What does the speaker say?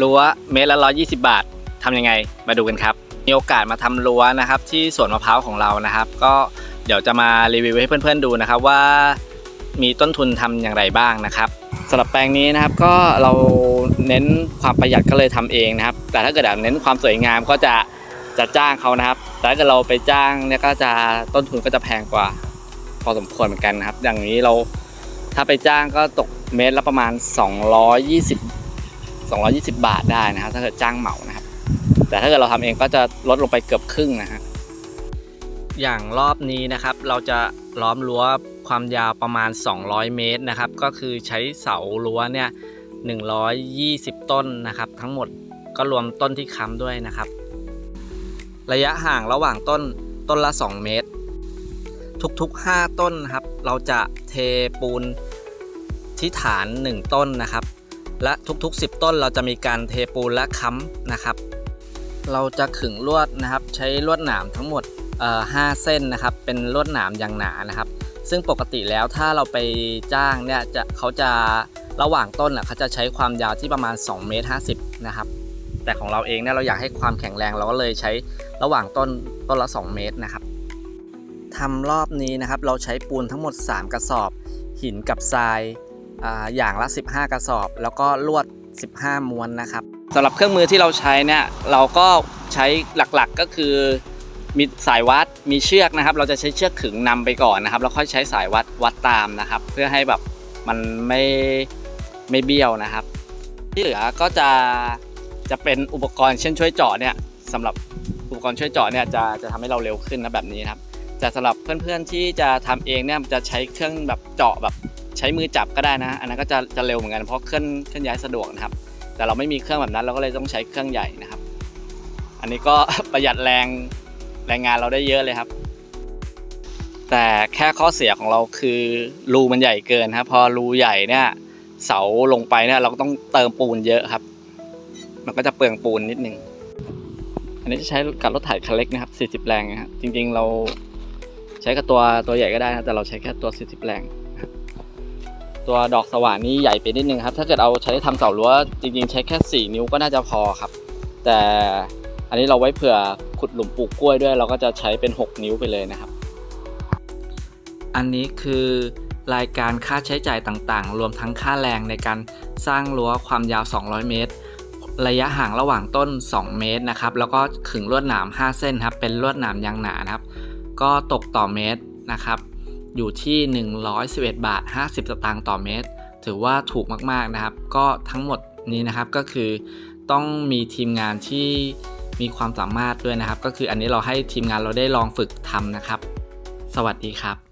รั้วเมตรละ120บาททำยังไงมาดูกันครับ มีโอกาสมาทำรั้วนะครับ ที่สวนมะพร้าวของเรานะครับ ก็เดี๋ยวจะมารีวิวให้เพื่อนๆดูนะครับว่ามีต้นทุนทำอย่างไรบ้างนะครับสำหรับแปลงนี้นะครับก็เราเน้นความประหยัดก็เลยทำเองนะครับ แต่ถ้าเกิดเน้นความสวยงามก็จะจะจ้างเขานะครับ แต่ถ้าเกิดเราไปจ้างเนี่ยก็จะต้นทุนก็จะแพงกว่า พอสมควรเหมือนกันนะครับ อย่างนี้เราถ้าไปจ้างก็ตกเมตรละประมาณ 220 220 บาทได้นะครับ ถ้าเกิดจ้างเหมานะครับ แต่ถ้าเกิดเราทำเองก็จะลดลงไปเกือบครึ่งนะฮะอย่างรอบนี้นะครับ เราจะล้อมรั้วความยาวประมาณ 200 เมตรนะครับ ก็คือใช้เสารั้วเนี่ย 120 ต้นนะครับ ทั้งหมดก็รวมต้นที่ค้ำด้วยนะครับ ระยะห่างระหว่างต้นต้นละ 2 เมตร ทุกๆ 5 ต้นนะครับ เราจะเทปูนที่ฐาน 1 ต้นนะครับ และทุกๆ 10 ต้นเราจะมีการเทปูนและค้ำนะครับ เราจะขึงลวดนะครับ ใช้ลวดหนามทั้งหมดเอ่อ5เส้นนะครับ เป็นลวดหนามอย่างหนานะครับ ซึ่งปกติแล้วถ้าเราไปจ้างเนี่ยจะเขาจะระหว่างต้นอะเขาจะใช้ความยาวที่ประมาณ2เมตร50นะครับ แต่ของเราเองเนี่ยเราอยากให้ความแข็งแรงเราก็เลยใช้ระหว่างต้นต้นละ 2 เมตรนะครับทำรอบนี้นะครับเราใช้ปูนทั้งหมด 3 กระสอบ หินกับทราย อย่างละ 15 กระสอบ แล้วก็ลวด 15 ม้วนนะครับสำหรับเครื่องมือที่เราใช้เนี่ยเราก็ใช้หลักๆก็คือมีสายวัดมีเชือกนะครับ เราจะใช้เชือกขึงนำไปก่อนนะครับ แล้วค่อยใช้สายวัดวัดตามนะครับ เพื่อให้แบบมันไม่ไม่เบี้ยวนะครับ ที่เหลือก็จะจะเป็นอุปกรณ์เช่นช่วยเจาะเนี่ยสำหรับอุปกรณ์ช่วยเจาะเนี่ยจะจะทำให้เราเร็วขึ้นนะแบบนี้นะครับแต่สำหรับเพื่อนๆที่จะทำเองเนี่ยจะใช้เครื่องแบบเจาะแบบ ช้มือจับก็ได้นะ อันนั้นก็จะจะเร็วเหมือนกันเพราะเคลื่อนเคลื่อนย้ายสะดวกนะครับ แต่เราไม่มีเครื่องแบบนั้นเราก็เลยต้องใช้เครื่องใหญ่นะครับ อันนี้ก็ประหยัดแรงแรงงานเราได้เยอะเลยครับ แต่แค่ข้อเสียของเราคือรูมันใหญ่เกินครับพอรูใหญ่เนี่ยเสาลงไปเนี่ยเราก็ต้องเติมปูนเยอะครับ มันก็จะเปลืองปูนนิดนึงอันนี้จะใช้กับรถไถคันเล็กนะครับ40 แรงนะครับจริงๆเราใช้กับตัวตัวใหญ่ก็ได้นะแต่เราใช้แค่ตัว40แรงนะครับ ตัวดอกสว่านนี่ใหญ่ไปนิดนึงครับ ถ้าเกิดเอาใช้ทำเสารั้วจริงๆ ใช้แค่ 4 นิ้วก็น่าจะพอครับ แต่อันนี้เราไว้เผื่อขุดหลุมปลูกกล้วยด้วย เราก็จะใช้เป็น 6 นิ้วไปเลยนะครับ อันนี้คือรายการค่าใช้จ่ายต่างๆ รวมทั้งค่าแรงในการสร้างรั้วความยาว 200 เมตร ระยะห่างระหว่างต้น 2 เมตรนะครับ แล้วก็ขึงลวดหนาม 5 เส้นครับ เป็นลวดหนามยางหนานะครับ ก็ตกต่อเมตรนะครับ อยู่ที่ 111 บาท 50 สตางค์ต่อเมตร ถือว่าถูกมากๆนะครับ ก็ทั้งหมดนี้นะครับก็คือต้องมีทีมงานที่มีความสามารถด้วยนะครับ ก็คืออันนี้เราให้ทีมงานเราได้ลองฝึกทำนะครับ สวัสดีครับ